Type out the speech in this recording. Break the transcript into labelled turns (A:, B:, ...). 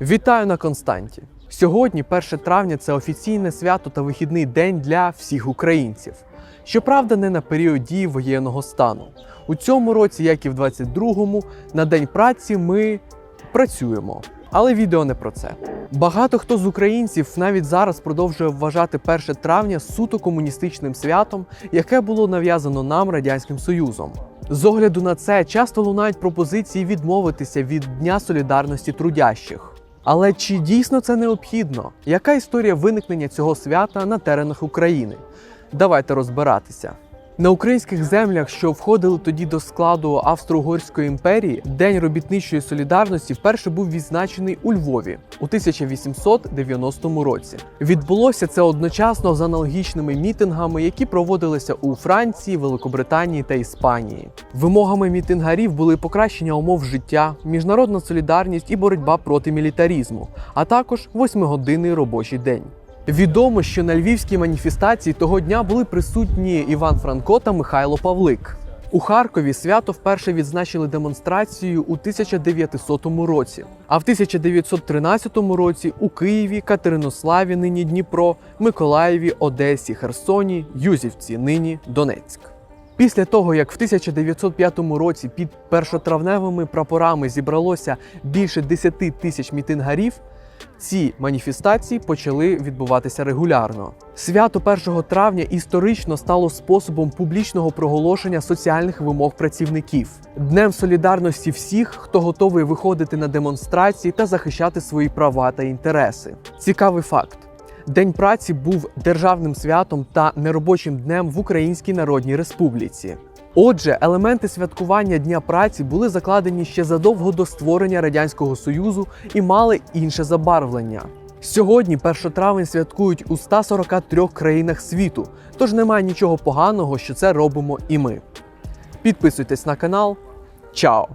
A: Вітаю на Константі. Сьогодні, 1 травня, це офіційне свято та вихідний день для всіх українців. Щоправда, не на період дії воєнного стану. У цьому році, як і в 22-му, на День праці ми працюємо. Але відео не про це. Багато хто з українців навіть зараз продовжує вважати 1 травня суто комуністичним святом, яке було нав'язано нам радянським союзом. З огляду на це часто лунають пропозиції відмовитися від Дня солідарності трудящих. Але чи дійсно це необхідно? Яка історія виникнення цього свята на теренах України? Давайте розбиратися. На українських землях, що входили тоді до складу Австро-Угорської імперії, День робітничої солідарності вперше був відзначений у Львові у 1890 році. Відбулося це одночасно з аналогічними мітингами, які проводилися у Франції, Великобританії та Іспанії. Вимогами мітингарів були покращення умов життя, міжнародна солідарність і боротьба проти мілітарізму, а також восьмигодинний робочий день. Відомо, що на львівській маніфестації того дня були присутні Іван Франко та Михайло Павлик. У Харкові свято вперше відзначили демонстрацію у 1900 році, а в 1913 році у Києві, Катеринославі, нині Дніпро, Миколаєві, Одесі, Херсоні, Юзівці, нині Донецьк. Після того, як в 1905 році під першотравневими прапорами зібралося більше 10 тисяч мітингарів, ці маніфестації почали відбуватися регулярно. Свято 1 травня історично стало способом публічного проголошення соціальних вимог працівників, днем солідарності всіх, хто готовий виходити на демонстрації та захищати свої права та інтереси. Цікавий факт. День праці був державним святом та неробочим днем в Українській Народній Республіці. Отже, елементи святкування Дня праці були закладені ще задовго до створення Радянського Союзу і мали інше забарвлення. Сьогодні 1 травень святкують у 143 країнах світу, тож немає нічого поганого, що це робимо і ми. Підписуйтесь на канал. Чао!